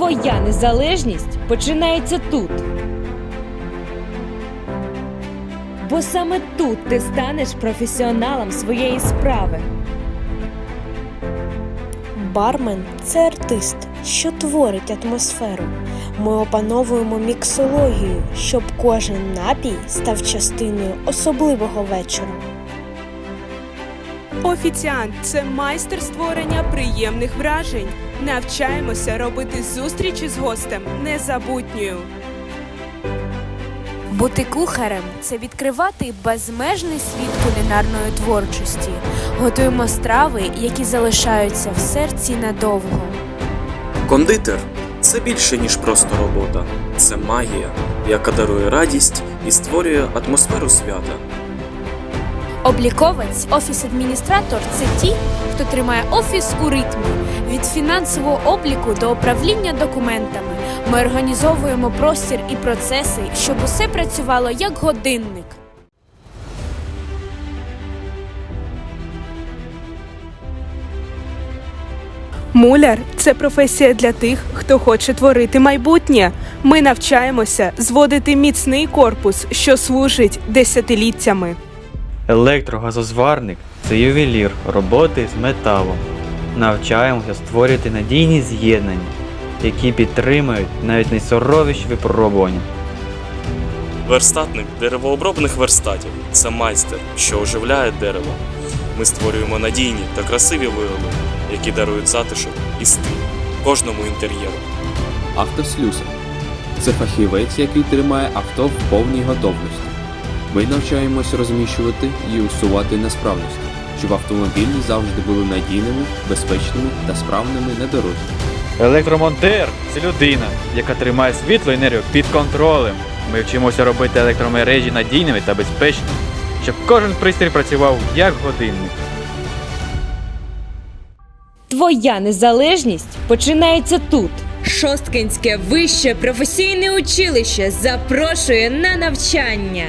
Твоя незалежність починається тут. Бо саме тут ти станеш професіоналом своєї справи. Бармен це артист, що творить атмосферу. Ми опановуємо міксологію, щоб кожен напій став частиною особливого вечора. Офіціант це майстер створення приємних вражень. Навчаємося робити зустрічі з гостем незабутньою. Бути кухарем це відкривати безмежний світ кулінарної творчості. Готуємо страви, які залишаються в серці надовго. Кондитер це більше, ніж просто робота. Це магія, яка дарує радість і створює атмосферу свята. Обліковець, офіс-адміністратор це ті, хто тримає офіс у ритмі від фінансового обліку до управління документами. Ми організовуємо простір і процеси, щоб усе працювало як годинник. Муляр це професія для тих, хто хоче творити майбутнє. Ми навчаємося зводити міцний корпус, що служить десятиліттями. Електрогазозварник це ювелір роботи з металом. Навчаємося створювати надійні з'єднання, які підтримують навіть найсуровіші випробування. Верстатник деревообробних верстатів це майстер, що оживляє дерево. Ми створюємо надійні та красиві вироби, які дарують затишок і стиль кожному інтер'єру. Автослюсар це фахівець, який тримає авто в повній готовності. Ми навчаємось розміщувати і усувати несправності, щоб автомобілі завжди були надійними, безпечними та справними на дорозі. Електромонтер це людина, яка тримає світло і енергію під контролем. Ми вчимося робити електромережі надійними та безпечними, щоб кожен пристрій працював як годинник. Твоя незалежність починається тут. Шосткинське вище професійне училище запрошує на навчання.